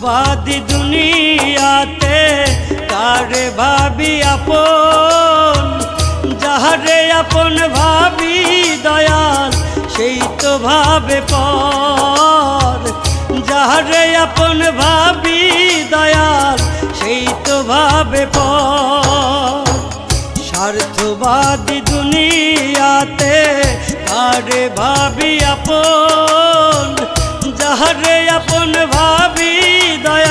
স্বার্থবাদী দুনিয়াতে কারে ভাবি আপন, যাহারে আপন ভাবি দয়াল, সেই তো ভাবে পর। যাহারে আপন ভাবি দয়াল, সেই তো ভাবে পর। স্বার্থবাদী দুনিয়াতে কারে ভাবি আপন যাহারে আপন ভাবি দয়াল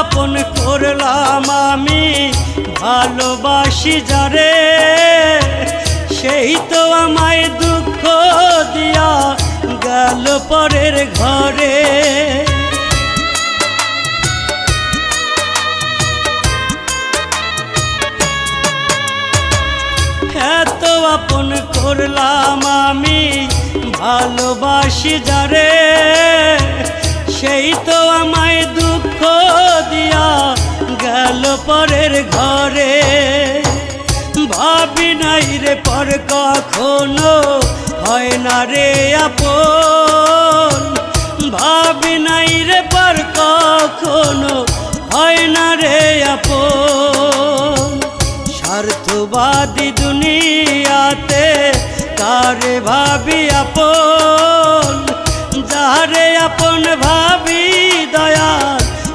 আপন করলাম আমি, ভালোবাসি যারে। সেই তো আমায় দুঃখ দিয়া গেল পরের ঘরে। এত আপন করলাম আমি, ভালোবাসি যারে। সেই তো আমায় পরের ঘরে। ভাবি নাই রে পর কখনো, হয় না রে আপন। ভাবি নাই রে পর কখনো, হয় না রে আপন। স্বার্থবাদী দুনিয়াতে কারে ভাবি আপন? যারে আপন ভাবি দয়া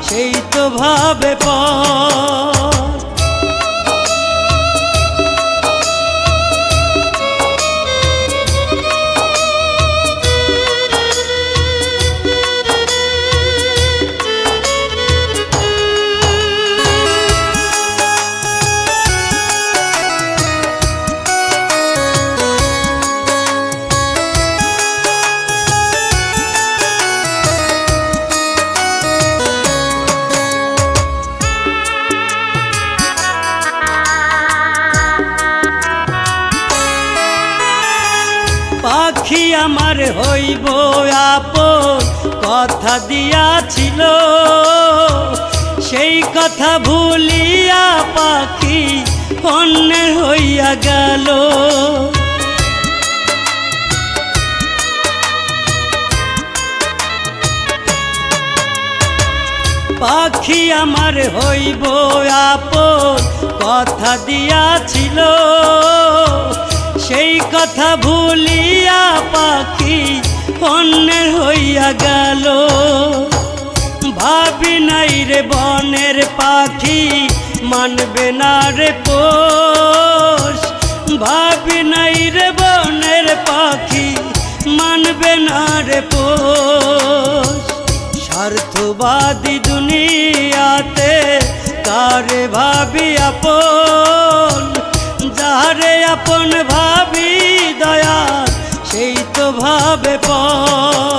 সেই তো ভাবে পাখি আমার হইব আপন, কথা দিয়াছিল। সেই কথা ভুলিয়া পাখি অন্যের হইয়া গেল। পাখি আমার হইব আপন, কথা দিয়াছিল। সেই কথা ভুলিয়া পাখি অন্যের হইয়া গেল। ভাবি নাই রে বনের পাখি, মানবে না রে পোষ। ভাবি নাই রে বনের পাখি, মানবে না রে পোষ। স্বার্থবাদী দুনিয়াতে কারে ভাবি আপন? যাহারে আপন ভাবি দয়া সেই তো ভাবে পর